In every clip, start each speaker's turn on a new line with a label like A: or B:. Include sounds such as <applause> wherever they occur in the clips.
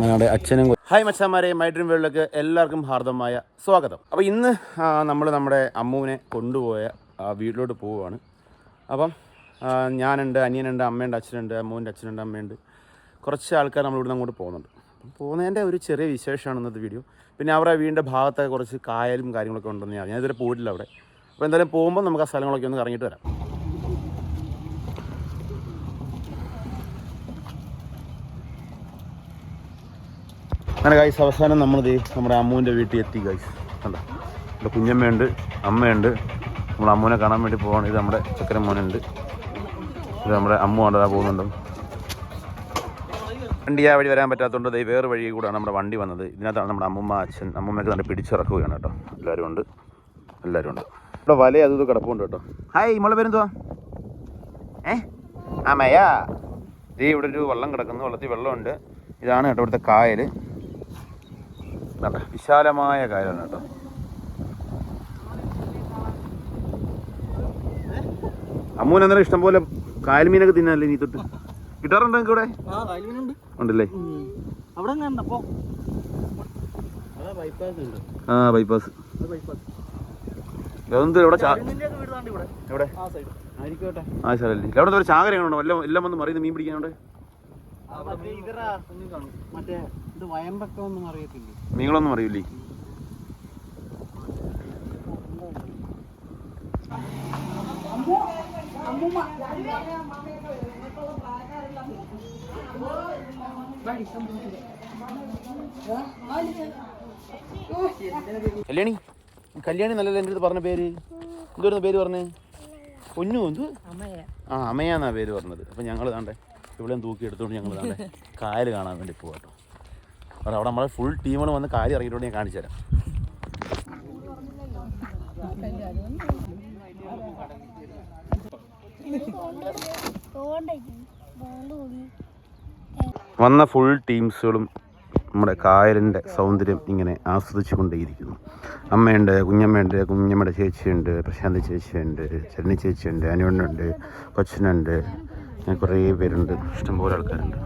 A: ഞങ്ങളുടെ അച്ഛനും ഹായ് മച്ചാമാരെ മൈ ഡ്രീം വേൾഡിലേക്ക് എല്ലാവർക്കും ഹാർദമായ സ്വാഗതം. അപ്പോൾ ഇന്ന് നമ്മൾ നമ്മുടെ അമ്മുവിനെ കൊണ്ടുപോയ ആ, വീട്ടിലോട്ട് പോവുകയാണ്. അപ്പം ഞാനുണ്ട് അനിയനുണ്ട് അമ്മയുണ്ട് അച്ഛനുണ്ട് അമ്മുവിന്റെ അച്ഛനുണ്ട് അമ്മയുണ്ട്. കുറച്ച് ആൾക്കാർ നമ്മളിവിടുന്ന് അങ്ങോട്ട് പോകുന്നുണ്ട്. പോകുന്നതിന്റെ ഒരു ചെറിയ വിശേഷമാണ് ഇന്നത്തെ വീഡിയോ പിന്നെ അവരുടെ വീടിന്റെ ഭാഗത്തൊക്കെ കുറച്ച് കായലും കാര്യങ്ങളൊക്കെ ഉണ്ടെന്ന് ഞാൻ ഞാനിതുവരെ പോയിട്ടില്ല അവിടെ. അപ്പോൾ എന്തായാലും പോകുമ്പോൾ നമുക്ക് ആ സ്ഥലങ്ങളൊക്കെ ഒന്ന് കറങ്ങിയിട്ട് വരാം. അങ്ങനെ ഗൈസ് അവസാനം നമ്മൾ നമ്മുടെ അമ്മുവിന്റെ വീട്ടിൽ എത്തി ഗൈസ് കണ്ടോ? ഇവിടെ കുഞ്ഞമ്മയുണ്ട് അമ്മയുണ്ട്. നമ്മൾ അമ്മുവിനെ കാണാൻ വേണ്ടി പോവാണ്. ഇത് നമ്മുടെ ചക്കരമോനുണ്ട്. ഇത് നമ്മുടെ അമ്മു കണ്ടതാ പോകുന്നുണ്ട്? വണ്ടി ആ വഴി വരാൻ പറ്റാത്തതുകൊണ്ട് ദേ വേറെ വഴി കൂടെയാണ് നമ്മുടെ വണ്ടി വന്നത്. ഇതിനകത്താണ് നമ്മുടെ അമ്മമ്മ അച്ഛൻ അമ്മമ്മയൊക്കെ നല്ല പിടിച്ചിറക്കുകയാണ് കേട്ടോ. എല്ലാവരും ഉണ്ട്. എല്ലാവരും ഉണ്ട്. ഇവിടെ വല അത് കിടപ്പുണ്ട് കേട്ടോ. ഹായ് മോളെ പേരെന്തുവാ? ഏ? അമ്മയാ ദേ ഇവിടെ ഒരു വെള്ളം കിടക്കുന്നു. വെള്ളത്തിൽ വെള്ളമുണ്ട്. ഇതാണ് കേട്ടോ ഇവിടുത്തെ കായൽ വിശാലമായ കായലാണ് കേട്ടോ. അമ്മൂന് ഇഷ്ടംപോലെ ഇഷ്ടം പോലെ കായൽ മീനൊക്കെ തിന്നാനല്ലേ നീ തൊട്ട്? കിട്ടാറുണ്ടോ നിങ്ങൾക്ക് ഇവിടെ? ഉണ്ടല്ലേ?
B: അവിടെ
A: ആ ബൈപ്പാസ് ഇവിടെ എവിടെ?
B: ആ
A: അവിടെ ഒരു ചാകരയാണോ എല്ലാം എല്ലാം വന്ന് മറിയുന്ന മീൻ പിടിക്കാനുണ്ട്?
B: മറ്റേ ഇതറാ
A: കല്യാണി കല്യാണി നല്ലല്ലോ എന്റെ അടുത്ത് പറഞ്ഞ പേര്? എന്തായിരുന്നു പേര് പറഞ്ഞേ? പൊന്നു എന്തു? ആ അമ്മയാന്നാ പേര് പറഞ്ഞത്. അപ്പം ഞങ്ങൾ താണ്ടേ ഇവിടെ തൂക്കി എടുത്തുകൊണ്ട് ഞങ്ങൾ താണ്ടേ കായൽ കാണാൻ വേണ്ടി പോകട്ടോ അവിടെ അവിടെ നമ്മളെ ഫുൾ ടീമുകൾ വന്ന് കാര്യം ഇറങ്ങിയിട്ടുണ്ട് ഞാൻ കാണിച്ചു തരാം. വന്ന ഫുൾ ടീംസുകളും നമ്മുടെ കായലിന്റെ സൗന്ദര്യം ഇങ്ങനെ ആസ്വദിച്ചു കൊണ്ടേയിരിക്കുന്നു അമ്മയുണ്ട് കുഞ്ഞമ്മയുണ്ട് കുഞ്ഞമ്മയുടെ ചേച്ചിയുണ്ട് പ്രശാന്തി ചേച്ചിയുണ്ട് ചരണി ചേച്ചിയുണ്ട് അനുവണ്ണുണ്ട് കൊച്ചനുണ്ട്. അങ്ങനെ കുറേ പേരുണ്ട്. ഇഷ്ടംപോലെ ആൾക്കാരുണ്ട്.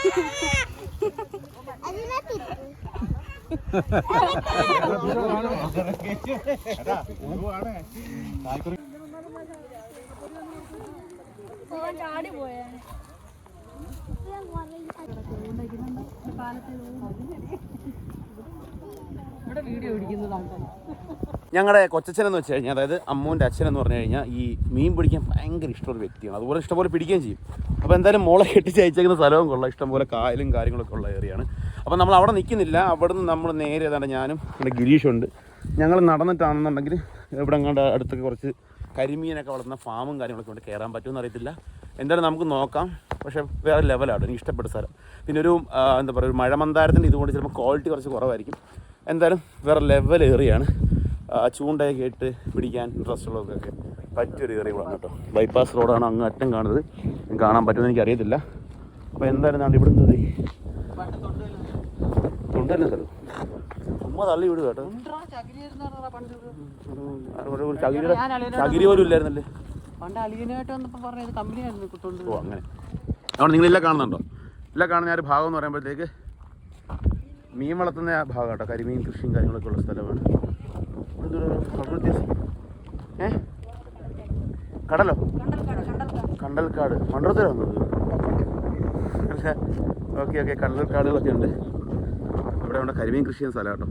A: <laughs>
B: ഇവിടെ വീഡിയോ പിടിക്കുന്നതാണ്
A: ഞങ്ങളുടെ കൊച്ചച്ഛൻ എന്ന് വെച്ച് കഴിഞ്ഞാൽ അതായത് അമ്മൂന്റെ അച്ഛൻ എന്ന് പറഞ്ഞു കഴിഞ്ഞാൽ ഈ മീൻ പിടിക്കാൻ ഭയങ്കര ഇഷ്ടമുള്ള വ്യക്തിയാണ്. അതുപോലെ ഇഷ്ടംപോലെ പിടിക്കുകയും ചെയ്യും. അപ്പോൾ എന്തായാലും മോളെ കെട്ടിച്ച് അയച്ചേക്കുന്ന സ്ഥലവും കൊള്ളാം. ഇഷ്ടംപോലെ കായലും കാര്യങ്ങളൊക്കെ ഉള്ള ഏരിയയാണ് അപ്പോൾ നമ്മൾ അവിടെ നിൽക്കുന്നില്ല അവിടെ നിന്ന് നമ്മൾ നേരെ ഏതാണ്ട് ഞാനും ഇവിടെ ഗിരീഷുണ്ട്. ഞങ്ങൾ നടന്നിട്ടാണെന്നുണ്ടെങ്കിൽ ഇവിടെ അങ്ങോട്ട് അടുത്തൊക്കെ കുറച്ച് കരിമീനൊക്കെ വളർത്തുന്ന ഫാമും കാര്യങ്ങളൊക്കെ ഉണ്ട്. കയറാൻ പറ്റുമെന്ന് അറിയത്തില്ല എന്തായാലും നമുക്ക് നോക്കാം. പക്ഷേ വേറെ ലെവലാണ് എനിക്ക് ഇഷ്ടപ്പെട്ട സ്ഥലം. പിന്നെ ഒരു എന്താ പറയുക ഒരു മഴമന്താരത്തിന്റെ ഇതുകൊണ്ട് ചിലപ്പോൾ ക്വാളിറ്റി കുറച്ച് കുറവായിരിക്കും. എന്തായാലും വേറെ ലെവൽ ഏറിയാണ് ചൂണ്ടയൊക്കെ ഇട്ട് പിടിക്കാൻ ഇൻട്രസ്റ്റ് ഉള്ളവർക്കൊക്കെ പറ്റിയൊരു കൂടാണ് കേട്ടോ. ബൈപ്പാസ് റോഡാണ് അങ്ങ് അറ്റം കാണുന്നത്. കാണാൻ പറ്റുമെന്ന് എനിക്ക് അറിയത്തില്ല അപ്പോൾ എന്തായാലും നാണ്ട് ഇവിടെ എന്തോ തൊണ്ടല്ലേ സ്ഥലം ചുമ്മാ തള്ളി വിടുക കേട്ടോ. ഒരു ചകിരിയുടെ ചകിരി പോലും ഇല്ലായിരുന്നല്ലേ?
B: പണ്ട് അലിയനായിട്ട് വന്നപ്പോ പറഞ്ഞത് കമ്പനിയായിരുന്നു കുത്തോണ്ട്
A: ഓ അങ്ങനെ. അതുകൊണ്ട് നിങ്ങളെല്ലാം കാണുന്നുണ്ടോ? എല്ലാം കാണുന്ന ആ ഒരു ഭാഗം എന്ന് പറയുമ്പോഴത്തേക്ക് മീൻ വളർത്തുന്ന ആ ഭാഗം കേട്ടോ. കരിമീൻ കൃഷിയും കാര്യങ്ങളൊക്കെ ഉള്ള സ്ഥലമാണ്. കടൽ വ്യത്യാസം ഏ? കടലോ? കണ്ടൽക്കാട്. മണ്ഡലത്തിലാണ് വന്നത് അല്ല ഓക്കെ ഓക്കെ കണ്ടൽക്കാടുകളൊക്കെ ഉണ്ട്. ഇവിടെ നമ്മുടെ കരിമീൻ കൃഷി ചെയ്യുന്ന സ്ഥലം കേട്ടോ.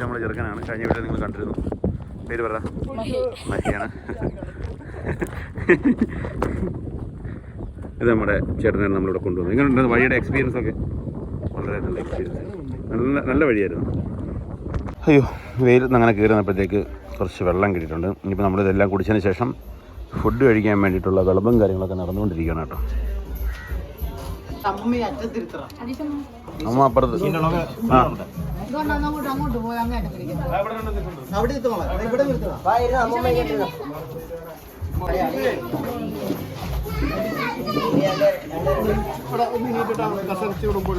A: നമ്മുടെ ചെറുക്കനാണ്. കഴിഞ്ഞ വീട്ടിൽ നിങ്ങൾ കണ്ടിരുന്നു. പേര് പറ. മഹിയാണ്. ഇത് നമ്മുടെ ചേട്ടനാണ് നമ്മളിവിടെ കൊണ്ടുവന്നത്. എങ്ങനെയുണ്ട്? വഴിയുടെ എക്സ്പീരിയൻസ് ഒക്കെ? വളരെ നല്ല എക്സ്പീരിയൻസ് നല്ല നല്ല വഴിയായിരുന്നു. അയ്യോ വെയിലത്ത് അങ്ങനെ കയറി വന്നപ്പോഴത്തേക്ക് കുറച്ച് വെള്ളം കിട്ടിയിട്ടുണ്ട്. ഇനിയിപ്പോൾ നമ്മളിതെല്ലാം കുടിച്ചതിന് ശേഷം ഫുഡ് കഴിക്കാൻ വേണ്ടിയിട്ടുള്ള വിളമ്പും കാര്യങ്ങളൊക്കെ നടന്നുകൊണ്ടിരിക്കുകയാണ് കേട്ടോ.
B: അമ്മ
A: അപ്പുറത്ത്. ആ.
B: ഇവിടെ ഒന്ന് കസരിച്ച് വിടുമ്പോൾ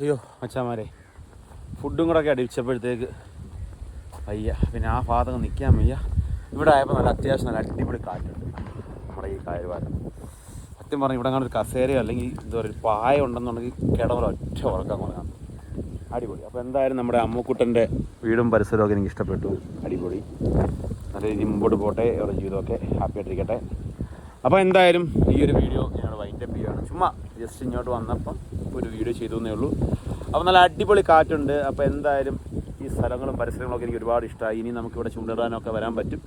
A: അയ്യോ മച്ചാമാരെ ഫുഡും കൂടെ ഒക്കെ അടിച്ചപ്പോഴത്തേക്ക് വയ്യ. പിന്നെ ആ ഭാഗത്ത് നിൽക്കാൻ വയ്യ. ഇവിടെ ആയപ്പോൾ നല്ല അത്യാവശ്യം നല്ല അടിപൊളി കാറ്റുണ്ട്. നമ്മുടെ ഈ കായൽവാരം. സത്യം പറഞ്ഞു ഇവിടെ അങ്ങനെ ഒരു കസേരയോ അല്ലെങ്കിൽ എന്താ പറയുക പായ ഉണ്ടെന്നുണ്ടെങ്കിൽ കിടവറ ഒറ്റ ഉറക്കം തുടങ്ങാം അടിപൊളി. അപ്പോൾ എന്തായാലും നമ്മുടെ അമ്മുക്കുട്ടന്റെ വീടും പരിസരവും ഒക്കെ എനിക്ക് ഇഷ്ടപ്പെട്ടു. അടിപൊളി. നല്ല രീതിയിൽ മുമ്പോട്ട് പോട്ടെ. അവരുടെ ജീവിതമൊക്കെ ഹാപ്പി ആയിട്ടിരിക്കട്ടെ. അപ്പോൾ എന്തായാലും ഈ ഒരു വീഡിയോ ഞങ്ങൾ വൈൻഡപ്പ് ചെയ്യുകയാണ്. ചുമ്മാ ജസ്റ്റ് ഇങ്ങോട്ട് വന്നപ്പം ഒരു വീഡിയോ ചെയ്തു എന്നേ ഉള്ളൂ. അപ്പോൾ നല്ല അടിപൊളി കാറ്റുണ്ട്. അപ്പോൾ എന്തായാലും ഈ സ്ഥലങ്ങളും പരിസരങ്ങളൊക്കെ എനിക്ക് ഒരുപാട് ഇഷ്ടമായി. ഇനി നമുക്കിവിടെ ചൂണ്ടിടാനൊക്കെ വരാൻ പറ്റും.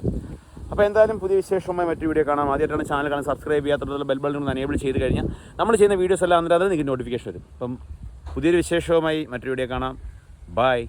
A: അപ്പോൾ എന്തായാലും പുതിയ വിശേഷമായി മറ്റു വീഡിയോ കാണാം. ആദ്യമായിട്ടാണ് ചാനൽ കാണാൻ സബ്സ്ക്രൈബ് ചെയ്യാത്തതുള്ള ബെൽ ബട്ടൺ ഒന്ന് എനേബിൾ ചെയ്ത് കഴിഞ്ഞാൽ നമ്മൾ ചെയ്യുന്ന വീഡിയോസ് എല്ലാം അന്നേരം അത് നിങ്ങൾക്ക് നോട്ടിഫിക്കേഷൻ വരും. അപ്പം പുതിയൊരു വിശേഷവുമായി മറ്റു വീഡിയോ കാണാം. ബൈ